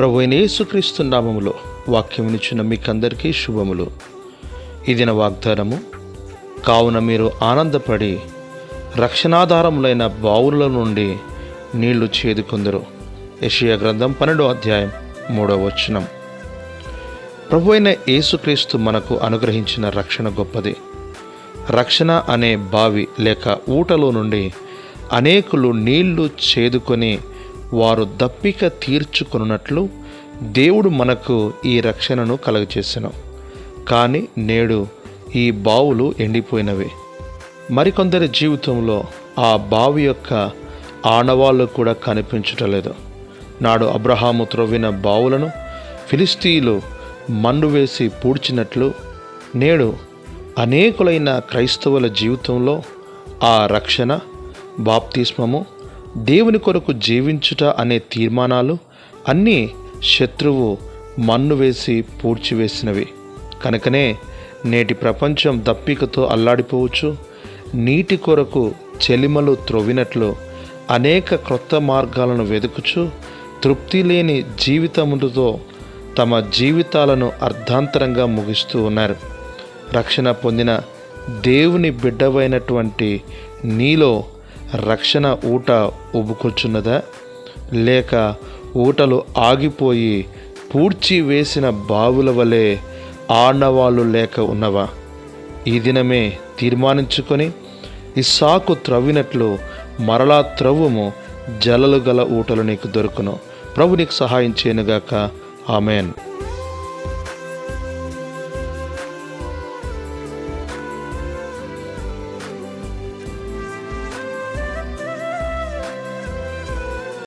ప్రభు అయిన యేసుక్రీస్తు నామములో వాక్యమునిచ్చిన మీకందరికీ శుభములు. ఇది నా వాగ్దానము కావున మీరు ఆనందపడి రక్షణాధారములైన బావుల నుండి నీళ్ళు చేదుకుందరు. యషియా గ్రంథం పన్నెండో అధ్యాయం మూడవ వచనం. ప్రభు అయిన యేసుక్రీస్తు మనకు అనుగ్రహించిన రక్షణ గొప్పది. రక్షణ అనే బావి లేక ఊటలో నుండి అనేకులు నీళ్ళు చేదుకొని వారు దప్పిక తీర్చుకున్నట్లు దేవుడు మనకు ఈ రక్షణను కలుగచేసెను. కానీ నేడు ఈ బావులు ఎండిపోయినవి. మరికొందరి జీవితంలో ఆ బావి యొక్క ఆనవాళ్ళు కూడా కనిపించటలేదు. నాడు అబ్రహాము త్రవ్విన బావులను ఫిలిస్తీన్లు మన్ను వేసి పూడ్చినట్లు నేడు అనేకులైన క్రైస్తవుల జీవితంలో ఆ రక్షణ బాప్తిస్మము దేవుని కొరకు జీవించుట అనే తీర్మానాలు అన్నీ శత్రువు మన్ను వేసి పూడ్చివేసినవి. కనుకనే నేటి ప్రపంచం దప్పికతో అల్లాడిపోవచ్చు. నీటి కొరకు చెలిమలు త్రొవ్వినట్లు అనేక క్రొత్త మార్గాలను వెతుకుచు తృప్తి లేని జీవితములతో తమ జీవితాలను అర్ధాంతరంగా ముగిస్తూ ఉన్నారు. రక్షణ పొందిన దేవుని బిడ్డవైనటువంటి నీలో రక్షణ ఊట ఉబ్బుకొచ్చున్నదా లేక ఊటలు ఆగిపోయి పూడ్చి వేసిన బావుల వలె ఆడవాళ్ళు లేక ఉన్నవా? ఈ దినమే తీర్మానించుకొని ఇస్సాకు త్రవ్వినట్లు మరలా త్రవ్వుము జలలు గల ఊటలు నీకు దొరుకును. ప్రభు నీకు సహాయం చేయనుగాక. ఆమెన్.